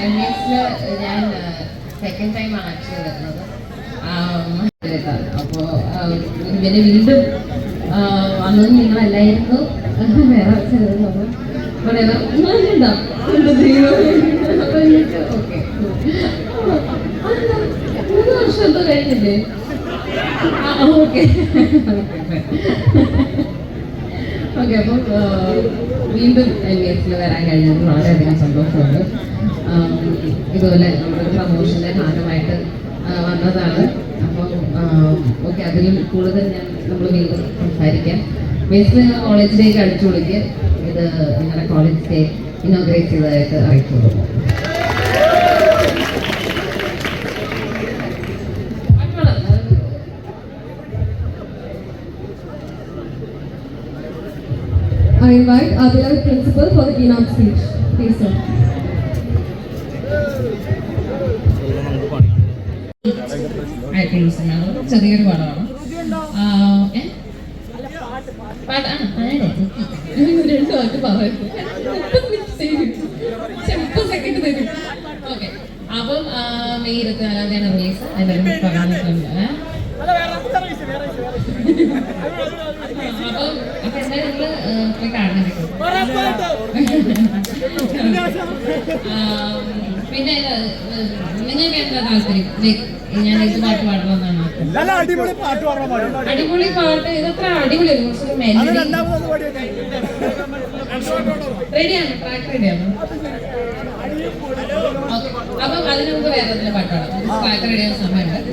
M എസിൽ ഞാൻ second time ആണ് ആക്ച്വലി വരുന്നത് അപ്പോൾ ഇവർ വീണ്ടും വന്നത് നിങ്ങളല്ലായിരുന്നു വേറെ അപ്പം അപ്പൊ ഓക്കെ മൂന്ന് വർഷം എന്തോ കഴിഞ്ഞില്ലേ ഓക്കെ ഓക്കെ അപ്പം വീണ്ടും എൽ എസിൽ വരാൻ കഴിഞ്ഞത് വളരെയധികം സന്തോഷമുണ്ട്. ഇതുപോലെ നമ്മുടെ പ്രമോഷന്റെ ഭാഗമായിട്ട് വന്നതാണ്. അപ്പം ഓക്കെ അതിൽ കൂടുതൽ ഞാൻ നമ്മൾ വീണ്ടും സംസാരിക്കാം. മിസ് കോളേജിലേക്ക് അടിച്ചു വിളിക്കുക ഇത് നിങ്ങളുടെ കോളേജ് ഡേ ചെയ്തതായിട്ട് അറിയിച്ചു കൊടുക്കും I invite our beloved principal for the keynote speech. Please, sir. ചെറിയൊരു പടമാണ് ആ, ഏ? പാട്ട് ആ അതെ രണ്ട് വാക്ക് പറയരുത് മുപ്പത് സെക്കൻഡ് തരും. ഓക്കെ അപ്പം മെയ് ഇരുപത്തിനാലാം തീയതി റിലീസ്. എല്ലാവരും പറഞ്ഞിട്ടുണ്ട് പിന്നെ നിങ്ങൾക്ക് എന്താ താല്പര്യം ഞാൻ ഇത് പാട്ട് പാടണമെന്നാണ് അടിപൊളി പാട്ട്. അടിപൊളി പാട്ട് ഇതത്ര അടിപൊളിയാണ് കുറച്ചൊരു മെലഡി റെഡിയാണ് ട്രാക്ക് റെഡിയാണ് അപ്പം അതിന് നമുക്ക് വേറെ പാട്ട് പാടാം. ട്രാക്ക് റെഡിയായ സമയമുണ്ട്.